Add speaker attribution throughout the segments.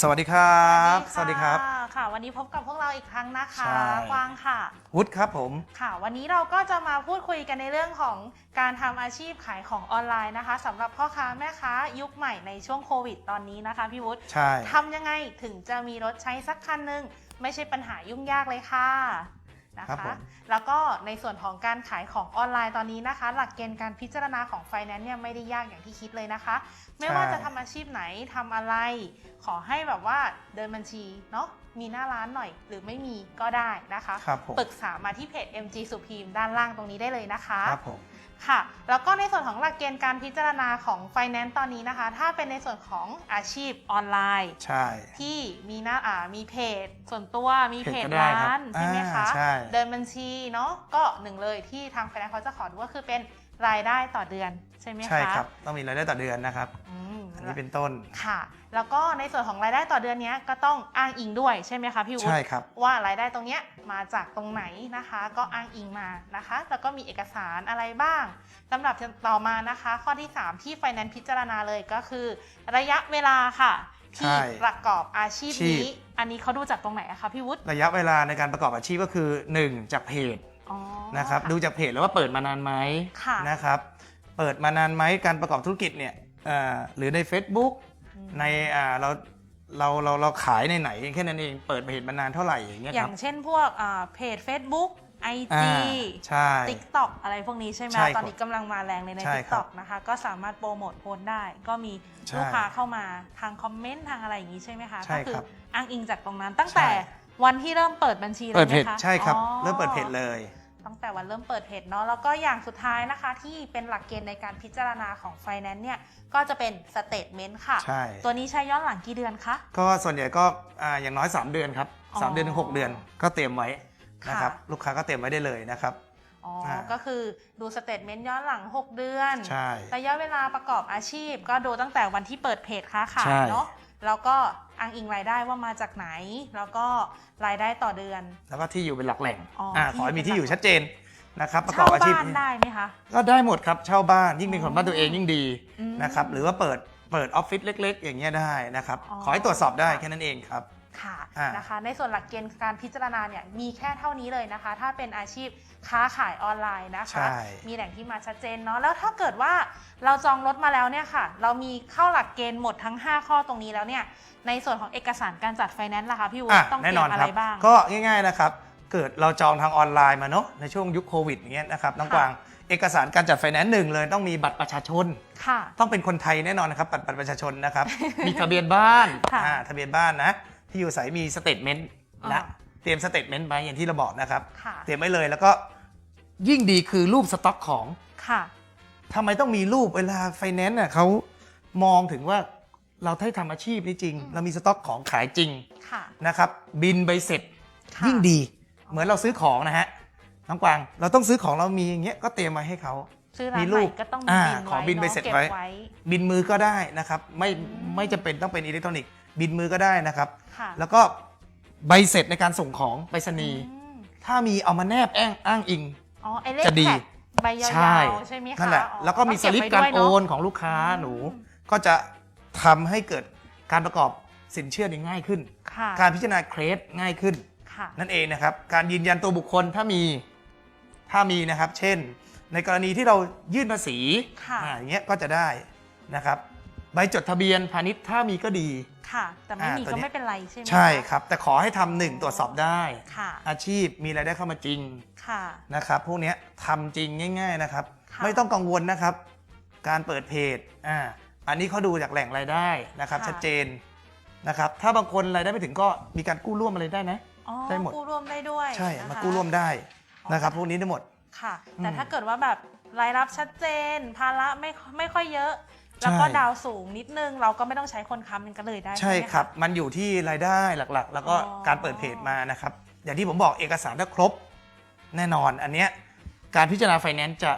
Speaker 1: สวัสดีครับ
Speaker 2: สวัสดี
Speaker 1: ครั
Speaker 2: ค่ะค่ะ วันนี้พบกับพวกเราอีกครั้งนะคะ
Speaker 1: ใช่
Speaker 2: กวางค่ะ
Speaker 1: วุฒิครับผม
Speaker 2: ค่ะ วันนี้เราก็จะมาพูดคุยกันในเรื่องของการทำอาชีพขายของออนไลน์นะคะสำหรับพ่อค้าแม่ค้ายุคใหม่ในช่วงโควิดตอนนี้นะคะพี่วุฒิ
Speaker 1: ใช่
Speaker 2: ทำยังไงถึงจะมีรถใช้สักคันหนึ่งไม่ใช่ปัญหายุ่งยากเลยค่ะ นะ
Speaker 1: ครั
Speaker 2: คะ
Speaker 1: บผม
Speaker 2: แล้วก็ในส่วนของการขายของออนไลน์ตอนนี้นะคะ หลักเกณฑ์การพิจารณาของไฟแนนซ์เนี่ยไม่ได้ยากอย่างที่คิดเลยนะคะ ไม่ว่าจะทำอาชีพไหนทำอะไร ขอให้แบบว่าเดินบัญชีเนาะมีหน้าร้านหน่อย หรือไม่มีก็ได้นะคะ
Speaker 1: ครับผม
Speaker 2: ปรึกษามาที่เพจ MG Supreme ด้านล่างตรงนี้ได้เลยนะคะ
Speaker 1: ครับผม
Speaker 2: ค่ะแล้วก็ในส่วนของหลักเกณฑ์การพิจารณาของ Finance ตอนนี้นะคะ ถ้าเป็นในส่วนของอาชีพออนไลน์
Speaker 1: ใช่
Speaker 2: ที่มีหน้าอ่ามีเพจ ส่วนตัวมีเพจ
Speaker 1: เพจก็ได้
Speaker 2: ร้า
Speaker 1: ครับ
Speaker 2: นใช่ไหมคะ
Speaker 1: อ่าใช่
Speaker 2: เดินบัญชีเนาะก็หนึ่งเลยที่ทาง Finance เขาจะขอดูก็คือเป็นรายได้ต่อเดือนใช่ไหมคะ
Speaker 1: ใช่ครับ ต้องมีรายได้ต่อเดือนนะครับ
Speaker 2: อืม
Speaker 1: อันนี้เป็นต้น
Speaker 2: ค่ะ แล้วก็ในส่วนของรายได้ต่อเดือนเนี้ยก็ต้องอ้างอิงด้วยใช่ไหมคะพี่วุฒิ
Speaker 1: ใช่ครับ
Speaker 2: ว่ารายได้ตรงเนี้ยมาจากตรงไหนนะคะ ก็อ้างอิงมานะคะ แล้วก็มีเอกสารอะไรบ้างลำดับต่อมานะคะ ข้อที่ 3 ที่ Finance พิจารณาเลยก็คือ ระยะเวลาค่ะที่
Speaker 1: ใช่
Speaker 2: ประกอบอาชีพ
Speaker 1: ชีพ
Speaker 2: นี้ อันนี้เขาดูจากตรงไหนอะคะพี่วุฒิ
Speaker 1: ระยะเวลาในการประกอบอาชีพก็คือ 1 จากเพจ
Speaker 2: อ๋อ
Speaker 1: นะครับดูจากเพจแล้วว่าเปิดมานานไหม
Speaker 2: ค่ะ
Speaker 1: นะครับเปิดมานานไหมการประกอบธุรกิจเนี่ยเอ่อ หรือใน Facebook
Speaker 2: อืม
Speaker 1: ในอ่าเราเราเราเราขายในไหนแค่นั้นเองเปิดเพจมานานเท่าไหร่อย่างเงี้ย
Speaker 2: อ
Speaker 1: ค
Speaker 2: ย่า
Speaker 1: รับ
Speaker 2: งเช่นพวกอ่าเพจ Facebook
Speaker 1: อ่า
Speaker 2: IG
Speaker 1: ใช่
Speaker 2: TikTok อะไรพวกนี้ใช่ไหม
Speaker 1: ใช่ครับ
Speaker 2: ตอนนี้กำลังมาแรงเลยใน
Speaker 1: ใช่ครับ
Speaker 2: TikTok นะคะ ก็สามารถโปรโมทโพสต์ได้ ก็มี
Speaker 1: ใช่
Speaker 2: ลูกค้าเข้ามาทางคอมเมนต์ทางอะไรอย่างนี้ใช่ไหมคะ
Speaker 1: ใช่
Speaker 2: ก็คื
Speaker 1: ครับ
Speaker 2: อ้างอิงจากตรงนั้นตั้งแต่
Speaker 1: ใช่
Speaker 2: วันที่เริ่มเปิดบัญชีเลย
Speaker 1: เปิด
Speaker 2: ไห
Speaker 1: เพ
Speaker 2: ม
Speaker 1: จ
Speaker 2: คะ
Speaker 1: ใช่ครับ
Speaker 2: อ๋อ
Speaker 1: เริ่มเปิดเพจเลย
Speaker 2: ตั้งแต่วันเริ่มเปิดเพจเนาะแล้วก็อย่างสุดท้ายนะคะที่เป็นหลักเกณฑ์ในการพิจารณาของ Finance เนี่ยก็จะเป็นสเต t เมนต์ค่ะ
Speaker 1: ใช่
Speaker 2: ตัวนี้ใช้ย้อนหลังกี่เดือนคะ
Speaker 1: ก็ส่วนใหญ่ก็อ่าอย่างน้อย 3 เดือนครับ
Speaker 2: อ๋อ
Speaker 1: สามเดือนถึง6เดือนก็เตรียมไว้นะครับ
Speaker 2: ค่ะ
Speaker 1: ลูกค้าก็เตรียมไว้ได้เลยนะครับ
Speaker 2: อ๋ออา ก็คือดูสเต t เมนต์ย้อนหลัง 6 เดือน
Speaker 1: ใช่
Speaker 2: ระยะเวลาประกอบอาชีพ ก็ดูตั้งแต่วันที่เปิดเพจค้าขา
Speaker 1: ใช่
Speaker 2: ยเนาะ แล้วก็อ้างอิงรายได้ว่ามาจากไหน แล้วก็รายได้ต่อเดือน
Speaker 1: แล้วก็ที่อยู่เป็นหลักแหล่ง
Speaker 2: อ๋ออ่าที่
Speaker 1: ขอให้มี
Speaker 2: เป็น
Speaker 1: ที่อยู่
Speaker 2: หลัก
Speaker 1: ชัดเจนนะครับประกอ
Speaker 2: เช่า
Speaker 1: บอาชีพ
Speaker 2: บ้านได้ไหมคะ
Speaker 1: ก็ได้หมดครับเช่าบ้านยิ่งเป็นของบ้านตัวเองยิ่งดี
Speaker 2: อืม
Speaker 1: นะครับหรือว่าเปิดเปิดออฟฟิศเล็ก ๆ อย่างเงี้ยได้นะครับ
Speaker 2: อ๋อ
Speaker 1: ขอให้ตรวจสอบได้
Speaker 2: ค่ะ
Speaker 1: แค่นั้นเองครับ
Speaker 2: ค่ะ
Speaker 1: อ่าน
Speaker 2: นะคะ ในส่วนหลักเกณฑ์การพิจารณาเนี่ยมีแค่เท่านี้เลยนะคะ ถ้าเป็นอาชีพค้าขายออนไลน์นะคะ
Speaker 1: ใช่
Speaker 2: มีแหล่งที่มาชัดเจนเนาะแล้วถ้าเกิดว่าเราจองรถมาแล้วเนี่ยค่ะ เรามีเข้าหลักเกณฑ์หมดทั้ง 5 ข้อตรงนี้แล้วเนี่ยในส่วนของเอกสารการจัดไฟแนนซ์ล่ะคะพี่วุฒิ
Speaker 1: อะ
Speaker 2: ต้องเต
Speaker 1: แน่
Speaker 2: รี
Speaker 1: น
Speaker 2: ย
Speaker 1: อน
Speaker 2: มอะ
Speaker 1: ค
Speaker 2: ไร
Speaker 1: รับ
Speaker 2: บ้าง
Speaker 1: ก็ง่ายๆนะครับเกิดเราจองทางออนไลน์มาเนาะในช่วงยุคโควิดอย่างเงี้ยนะครับน้อง
Speaker 2: ค่ะ
Speaker 1: กวางเอกสารการจัดไฟแนนซ์หนึ่งเลยต้องมีบัตรประชาชน
Speaker 2: ค่ะ
Speaker 1: ต้องเป็นคนไทยแน่นอนนะครับบัตรบัตรประชาชนนะครับ มีทะเบียนบ้าน
Speaker 2: ค่ะ
Speaker 1: อ่าทะเบียนบ้านนะ ที่อยู่ใสมีสเตทเมนต์
Speaker 2: อ่า
Speaker 1: นะเตรียมสเตทเมนต์ไว้อย่างที่เราบอกนะครับ
Speaker 2: ค่ะ
Speaker 1: เตรียมไว้เลยแล้วก็ยิ่งดีคือรูปสต็อกของ
Speaker 2: ค่ะ
Speaker 1: ทำไมต้องมีรูปเวลาไฟแนนซ์น่ะเขามองถึงว่าเราได้ทำอาชีพนี้จริง
Speaker 2: อืม
Speaker 1: เรามีสต็อกของขายจริง
Speaker 2: ค่ะ
Speaker 1: นะครับบินใบเสร็จ
Speaker 2: ค่ะ
Speaker 1: ยิ่งดี เหมือนเราซื้อของนะฮะน้องกวางเราต้องซื้อของเรามีอย่างเงี้ยก็เตรียมมาให้เขา
Speaker 2: ซื้อร้าน
Speaker 1: มี
Speaker 2: ให
Speaker 1: รู
Speaker 2: ม่
Speaker 1: ป
Speaker 2: ก็ต้องมี
Speaker 1: อ่า
Speaker 2: บิน
Speaker 1: ขอ
Speaker 2: ไว้
Speaker 1: บินไป
Speaker 2: เนาะ
Speaker 1: เสร็จ
Speaker 2: ก็บ
Speaker 1: ไว้
Speaker 2: ไว้
Speaker 1: บินมือก็ได้นะครับ ไม่
Speaker 2: อืม
Speaker 1: ไม่จำเป็นต้องเป็นอิเล็กทรอนิกส์บินมือก็ได้นะครับ
Speaker 2: ค่ะ
Speaker 1: แล้วก็ใบเสร็จในการส่งของไปรษณีย์
Speaker 2: อืม
Speaker 1: ถ้ามีเอามาแนบแอ้งอ้างอิง
Speaker 2: อ๋อไอเลข
Speaker 1: จะดี
Speaker 2: แท็กใบยา
Speaker 1: ใช่
Speaker 2: วๆใช่ไหมคะ
Speaker 1: นั่นแหละ
Speaker 2: อ๋อ
Speaker 1: แล้วก็มีส
Speaker 2: ต้อง
Speaker 1: ลิป
Speaker 2: เบไว้
Speaker 1: การ
Speaker 2: ด้วย
Speaker 1: โอ
Speaker 2: เะ
Speaker 1: นของลูกค้า
Speaker 2: อืม
Speaker 1: หนูก็จะทำให้เกิดการประกอบสินเชื่อได้ง่ายขึ้น
Speaker 2: ค่ะ
Speaker 1: การพิจารณาเครดง่ายขึ้น
Speaker 2: ค่ะ
Speaker 1: นั่นเองนะครับ การยืนยันตัวบุคคลถ้ามีถ้ามีนะครับ เช่น ในกรณีที่เรายื่นภาษี
Speaker 2: ค่ะ
Speaker 1: อ่าอย่างเงี้ยก็จะได้นะครับ ใบจดทะเบียนพาณิชย์ถ้ามีก็ดี
Speaker 2: ค่ะ แต่ไม่
Speaker 1: อ่า
Speaker 2: มี
Speaker 1: ตัว
Speaker 2: ก็
Speaker 1: นี้
Speaker 2: ไม่เป็นไรใช่ไหมะ
Speaker 1: ใช่ครับ แต่ขอให้ทำหนึ่งตรวจสอบได้
Speaker 2: ค่ะ
Speaker 1: อาชีพมีรายได้เข้ามาจริง
Speaker 2: ค่ะ
Speaker 1: นะครับพวกเนี้ยทำจริงง่าย ๆนะครับ
Speaker 2: ค่ะ
Speaker 1: ไม่ต้องกังวลนะครับ การเปิดเพจอ่าอันนี้เขาดูจากแหล่งรายได้นะครับ
Speaker 2: ค่ะ
Speaker 1: ชัดเจนนะครับถ้าบางคนรายได้ไม่ถึงก็มีการกู้ร่วมอะไรได้นะ
Speaker 2: อ๋อ
Speaker 1: ได้หมด
Speaker 2: กู้ร่วมได้ด้วย
Speaker 1: ใช่
Speaker 2: นะคะ
Speaker 1: มากู้ร่วมได้นะครับพวกนี้ได้หมด
Speaker 2: ค่ะ
Speaker 1: อืม
Speaker 2: แต่ถ้าเกิดว่าแบบรายรับชัดเจน ภาระไม่ไม่ค่อยเยอะ แล้วก็
Speaker 1: ใช่
Speaker 2: ดาวสูงนิดนึงเราก็ไม่ต้องใช้คนค้ำมันก็เลยได้
Speaker 1: ใช่
Speaker 2: ไหมะ
Speaker 1: ครับ มันอยู่ที่รายได้หลักๆ แล้วก็
Speaker 2: อ๋อ
Speaker 1: การเปิดเพจมานะครับ อย่างที่ผมบอกเอกสารถ้าครบแน่นอนอันเนี้ยการพิจารณาไฟแนนซ์จะ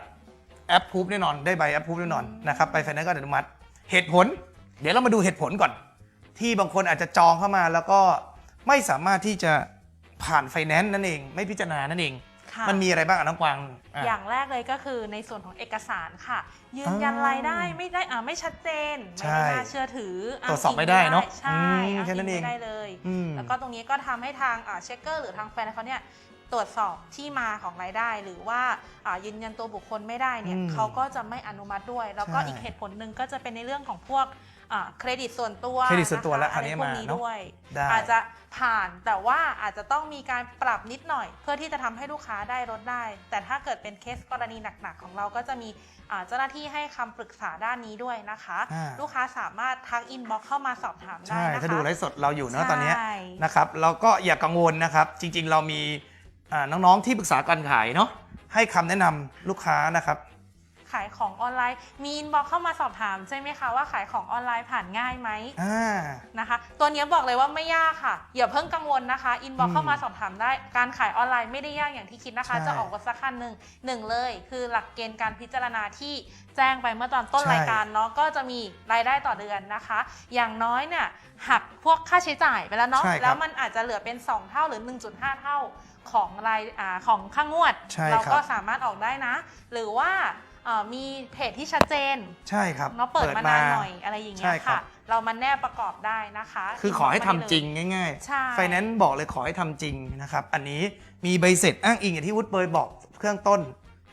Speaker 1: แอปพูฟแน่นอนได้ใบแอปพูฟแน่นอนนะครับไปไฟแนนซ์ก็อนุมัติ เหตุผล เดี๋ยวเรามาดูเหตุผลก่อน ที่บางคนอาจจะจองเข้ามาแล้วก็ไม่สามารถที่จะผ่านไฟแนนซ์นั่นเอง ไม่พิจารณานั่นเอง
Speaker 2: ค่ะ
Speaker 1: มันมีอะไรบ้างอะน้องกวางอะ
Speaker 2: อย่างแรกเลยก็คือในส่วนของเอกสารค่ะ ยืนยัน
Speaker 1: อ่าร
Speaker 2: รายได้ไม่ได้อ่าไม่ชัดเจน
Speaker 1: ใช่
Speaker 2: ไม่ได้น่าเชื่อถืออ้าง
Speaker 1: ตรวจสอบไม่ได้เนอะ
Speaker 2: ใช่
Speaker 1: อืม
Speaker 2: อ้าง
Speaker 1: แค่นั้นเอง
Speaker 2: ไม่ได้เลย
Speaker 1: อืม
Speaker 2: แล้วก็ตรงนี้ก็ทำให้ทางเช็คเกอร์หรือทางแฟนเขาเนี่ยตรวจสอบที่มาของรายได้ หรือว่าอ่ายืนยันตัวบุคคลไม่ได้เนี่ย
Speaker 1: อืม
Speaker 2: เขาก็จะไม่อนุมัติด้วย แล้วก็
Speaker 1: ใช่
Speaker 2: อีกเหตุผลหนึ่งก็จะเป็นในเรื่องของพวก อ่าเครดิตส่วนตัว
Speaker 1: เครดิตส่วนตัวและะะคราวนี้
Speaker 2: อะไรพวก
Speaker 1: มา
Speaker 2: นี้
Speaker 1: เนอะ
Speaker 2: ด้วย
Speaker 1: ได้
Speaker 2: อาจจะผ่านแต่ว่าอาจจะต้องมีการปรับนิดหน่อย เพื่อที่จะทำให้ลูกค้าได้ลดได้ แต่ถ้าเกิดเป็นเคสกรณีหนักๆ ของเราก็จะมีอ่าเจ้าหน้าที่ให้คำปรึกษาด้านนี้ด้วยนะคะ
Speaker 1: อ่า
Speaker 2: ลูกค้าสามารถทักอินบ็อกเข้ามาสอบถามได้
Speaker 1: ใช่
Speaker 2: นะคะ
Speaker 1: ถ้าดูไลฟ์สดเราอยู่เนอะตอนเนี้ย
Speaker 2: ใช่
Speaker 1: นะครับเราก็อย่ากังวลนะครับ จริงๆ เรามีอ่าน้องๆที่ปรึกษาการขายเนาะให้คำแนะนำลูกค้านะครับ
Speaker 2: ขายของออนไลน์ มีอินบ็อกเข้ามาสอบถามใช่ไหมคะว่าขายของออนไลน์ผ่านง่ายไหม
Speaker 1: อ่า
Speaker 2: นะคะ ตัวนี้บอกเลยว่าไม่ยากค่ะ อย่าเพิ่งกังวลนะคะอินบ็อก
Speaker 1: อืม
Speaker 2: เข้ามาสอบถามได้ การขายออนไลน์ไม่ได้ยากอย่างที่คิดนะคะ
Speaker 1: ใช่
Speaker 2: จะออกวัสักขั้นหนึ่งหนึ่งเลย คือหลักเกณฑ์การพิจารณาที่แจ้งไปเมื่อตอนต้น
Speaker 1: ใช่
Speaker 2: รายการเนาะก็จะมีรายได้ต่อเดือนนะคะ อย่างน้อยเนี่ยหักพวกค่าใช้จ่ายไปแล้วเนาะ
Speaker 1: ใช่ครับ
Speaker 2: แล้วมันอาจจะเหลือเป็น 2 เท่าหรือ 1.5 เท่าของรายอ่าของค่างวด
Speaker 1: ใช่
Speaker 2: เรา
Speaker 1: ครับ
Speaker 2: ก็สามารถออกได้นะ หรือว่า เอ่อมีเพจที่ชัดเจน
Speaker 1: ใช่ครับ
Speaker 2: เนาะเปิดมานานหน่อยอะไรอย่างเงี้
Speaker 1: ใช่
Speaker 2: ย
Speaker 1: ครั
Speaker 2: ค่ะ
Speaker 1: บ
Speaker 2: เรามาแนบประกอบได้นะคะ
Speaker 1: คือขอให้ทำ
Speaker 2: นบ็กซ์มาได้เลย
Speaker 1: จริงง่าย
Speaker 2: ใช่
Speaker 1: ๆ ไฟแนนซ์บอกเลยขอให้ทำจริงนะครับ อันนี้มีใบเสร็จอ้างอิงอย่างที่วุฒิเบยบอกเครื่องต้น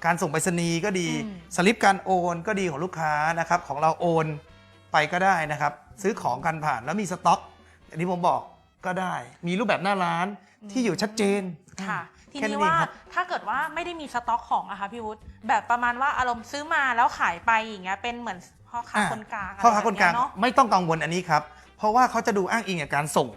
Speaker 1: การส่งไปรษณีย์ก็ดี
Speaker 2: อืม
Speaker 1: สลิปการโอนก็ดีของลูกค้านะครับ ของเราโอนไปก็ได้นะครับ ซื้อของกันผ่านแล้วมีสต็อกอย่างที่ผมบอก ก็ได้ มีรูปแบบหน้าร้านที่อยู่ชัดเจน
Speaker 2: ค่ะ ที
Speaker 1: แค่
Speaker 2: นี้
Speaker 1: เอง
Speaker 2: ว่า
Speaker 1: ครับ
Speaker 2: ถ้าเกิดว่าไม่ได้มีสต็อกของอะค่ะพี่วุฒิแบบประมาณว่าอารมณ์ซื้อมาแล้วขายไปอย่างเงี้ยเป็นเหมือนพ่อค้า
Speaker 1: อะ
Speaker 2: คนกลาง
Speaker 1: พ่อค้าคนกลางะ
Speaker 2: ไรแบบเยเนาะ
Speaker 1: ไม่ต้องกังวลอันนี้ครับ เพราะว่าเขาจะดูอ้างอิงกับการส่ง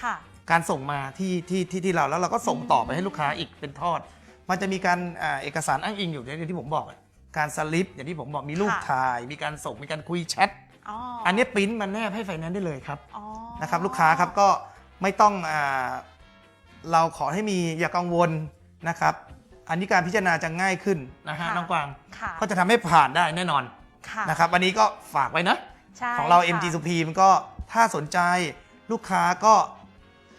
Speaker 2: ค่ะ
Speaker 1: การส่งมาที่ที่ที่ที่เราแล้วเราก็ส่งต่อไปให้ลูกค้าอีกเป็นทอด มันจะมีการอ่าเอกสารอ้างอิงอยู่อย่างที่ผมบอกอะการสลิปอย่างที่ผมบอกมีรูป
Speaker 2: ค่ะ
Speaker 1: ถ่าย มีการส่งมีการคุยแชท
Speaker 2: อ๋อ
Speaker 1: อั
Speaker 2: อั
Speaker 1: นนี้ปริ้นมาแนบให้ไฟแนนซ์ได้เลยครับ
Speaker 2: อ๋อ
Speaker 1: นะครับลูกค้าครับก็ ไม่ต้องอาเราขอให้มีอย่ากังวลนะครับ อันนี้การพิจารณาจะง่ายขึ้นนะฮะน้องกวาง
Speaker 2: ค่ะ
Speaker 1: ก็จะทำให้ผ่านได้แน่นอน
Speaker 2: ค่ะ
Speaker 1: นะครับวันนี้ก็ฝากไว้นะ
Speaker 2: ใช่
Speaker 1: ของเรา
Speaker 2: ค่ะ
Speaker 1: MG Supreme ก็ถ้าสนใจลูกค้าก็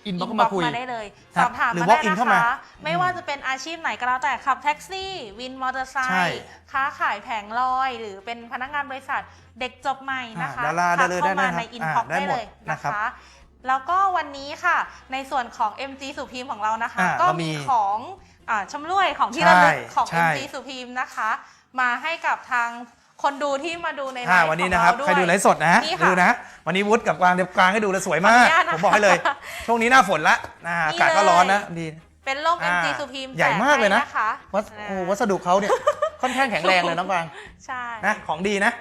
Speaker 1: อินบ็อก
Speaker 2: อิ
Speaker 1: มาคุย
Speaker 2: มาได้เลย
Speaker 1: ครั
Speaker 2: ส
Speaker 1: บ
Speaker 2: อบถาม
Speaker 1: หรือ
Speaker 2: มาได้
Speaker 1: walk in
Speaker 2: นะ
Speaker 1: เข้ามา
Speaker 2: คะไม่
Speaker 1: อืม
Speaker 2: ว่าจะเป็นอาชีพไหนก็แล้วแต่ขับแท็กซี่วินมอเตอร์ไซ
Speaker 1: ใช่
Speaker 2: ค์ค้าขายแผงลอย หรือเป็นพนักงานบริษัทเด็กจบใหม่นะคะ
Speaker 1: อ่าดารา
Speaker 2: ทัก
Speaker 1: ได้เลย
Speaker 2: เข้ามา
Speaker 1: ได้นะครับ
Speaker 2: ในอินบ็อก
Speaker 1: อ่าได้
Speaker 2: ได้
Speaker 1: หมด
Speaker 2: เลยนะ
Speaker 1: นะครับ
Speaker 2: คะ แล้วก็วันนี้ค่ะในส่วนของ MG สุพีมของเรานะคะ
Speaker 1: อ่า
Speaker 2: ก็
Speaker 1: เรามี
Speaker 2: มีของอ่าชำร่วยของที่ระลึก
Speaker 1: ใช่
Speaker 2: ของ
Speaker 1: ใช่
Speaker 2: MG สุพีมนะคะ มาให้กับทางคนดูที่มาดูในไล
Speaker 1: อ่า
Speaker 2: ฟ์
Speaker 1: วันนี้
Speaker 2: ของ
Speaker 1: นะครับ
Speaker 2: เราด้วย
Speaker 1: ใครดูไลฟ์สดนะ
Speaker 2: นี่ค่ะ
Speaker 1: ดูนะ วันนี้วุฒิกับกวางเดี๋ยวกวางให้ดูเลยสวยมาก
Speaker 2: ขออนุญาตนะคะ
Speaker 1: ผมบอกให้เลย ช่วงนี้หน้าฝนละอ่าอากาศก็ร้อนนะดี
Speaker 2: เป็นร่ม
Speaker 1: อ่า
Speaker 2: MG สุพีม
Speaker 1: ใหญ่มากเลยนะ
Speaker 2: แจให้ค
Speaker 1: วัสโอ้วัสดุเขาเนี่ย ค่อนข้างแข็งแรงเลยน้องกวาง
Speaker 2: ใช่
Speaker 1: นะของดีนะ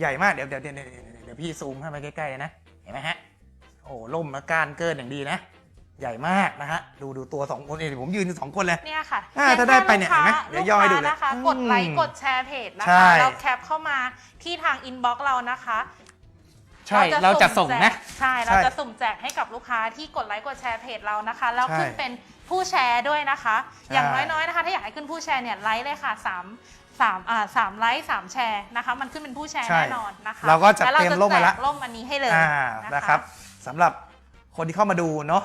Speaker 1: ใหญ่มากเดี๋ยวเดี๋ยวเดี๋ยวเดี๋ยวเดี๋ยวพี่ซูมเข้าไปใกล้ๆนะเห็นไหมฮะ โอ้ล่มและก้านเกินอย่างดีนะ ใหญ่มากนะฮะ ดูดูตัวสองคนเองผมยืนอยู่สองคนเลย
Speaker 2: เนี่ยค่ะ
Speaker 1: อ่า
Speaker 2: พียง
Speaker 1: ถ้าได้
Speaker 2: แค่
Speaker 1: ไปเนี่ย
Speaker 2: ลูกค้า
Speaker 1: เห็นไหมเดี๋ยวย่อให้ดูเลย
Speaker 2: ลูกค้านะคะ
Speaker 1: อืม
Speaker 2: กดไลค์กดแชร์เพจนะ
Speaker 1: ใช่
Speaker 2: คะแล้วแคปเข้ามาที่ทางอินบ็อกซ์เรานะคะ
Speaker 1: ใช่เราจะส่งนะ
Speaker 2: แจกใช่เราจะสุ่มแจกให้กับลูกค้าที่กดไลค์กดแชร์เพจเรานะคะ แล้ว
Speaker 1: ใช่
Speaker 2: ขึ้นเป็นผู้แชร์ด้วยนะคะอย่าง
Speaker 1: ใช่
Speaker 2: น้อยๆนะคะ ถ้าอยากให้ขึ้นผู้แชร์เนี่ยไลค์เลยค่ะสามสามอ่าสามไลค์สามแชร์นะคะ มันขึ้นเป็นผู้แชร์
Speaker 1: ใช่
Speaker 2: แน่นอนนะคะ
Speaker 1: เราก็จัด
Speaker 2: แล้ว
Speaker 1: เตรียมร่มมาละ
Speaker 2: แจกร่มอันนี้ให้เลย
Speaker 1: อ่า
Speaker 2: นะ
Speaker 1: นะค
Speaker 2: คะ
Speaker 1: รับ สำหรับคนที่เข้ามาดูเนาะ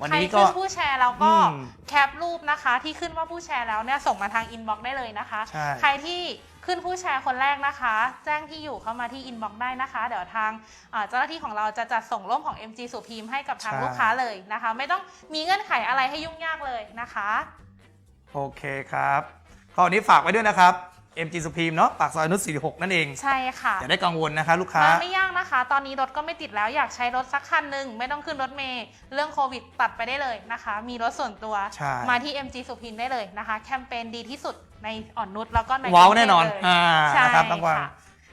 Speaker 1: วัน
Speaker 2: ใคร
Speaker 1: นี้ก็
Speaker 2: ขึ้นผู้แชร์แล้วก็
Speaker 1: อืม
Speaker 2: แคปรูปนะคะ ที่ขึ้นว่าผู้แชร์แล้วเนี่ยส่งมาทางอินบ็อกซ์ได้เลยนะคะ
Speaker 1: ใช่
Speaker 2: ใครที่ขึ้นผู้แชร์คนแรกนะคะ แจ้งที่อยู่เข้ามาที่อินบ็อกซ์ได้นะคะ เดี๋ยวทางเอ่อเจ้าหน้าที่ของเราจะจัดส่งร่มของ MG สุพีมให้กับทาง
Speaker 1: ใช่
Speaker 2: ลูกค้าเลยนะคะ ไม่ต้องมีเงื่อนไขอะไรให้ยุ่งยากเลยนะคะ
Speaker 1: โอเคครับก็วันนี้ฝากไว้ด้วยนะครับ MG Supreme เนาะปากซอยนุช46 นั่นเอง
Speaker 2: ใช่ค่ะ
Speaker 1: อย่าได้กังวลนะคะ ลูกค้า
Speaker 2: มาไม่ยากนะคะ ตอนนี้รถก็ไม่ติดแล้วอยากใช้รถสักคันหนึ่งไม่ต้องขึ้นรถเมล์เรื่องโควิดตัดไปได้เลยนะคะ มีรถส่วนตัว
Speaker 1: ใช่
Speaker 2: มาที่ MG สุพินได้เลยนะคะ แคมเปญดีที่สุดในอ่อนนุชแล้วก็ใน
Speaker 1: ว้าวแน่นอน
Speaker 2: กรุงเทพเลย
Speaker 1: อ่า
Speaker 2: ใช่
Speaker 1: นะครับน้องกวาง
Speaker 2: ค่ะ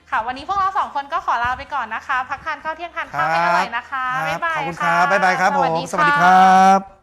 Speaker 2: ค่ะ วันนี้พวกเราสองคนก็ขอลาไปก่อนนะคะ พักทานข้าวเที่ยงทานข้าวให้อร่อยนะคะ
Speaker 1: ครับ
Speaker 2: บ๊ายบาย
Speaker 1: ขอบคุณค
Speaker 2: ค่ะ
Speaker 1: รับบ๊ายบายครับผมะสวัสดีครับ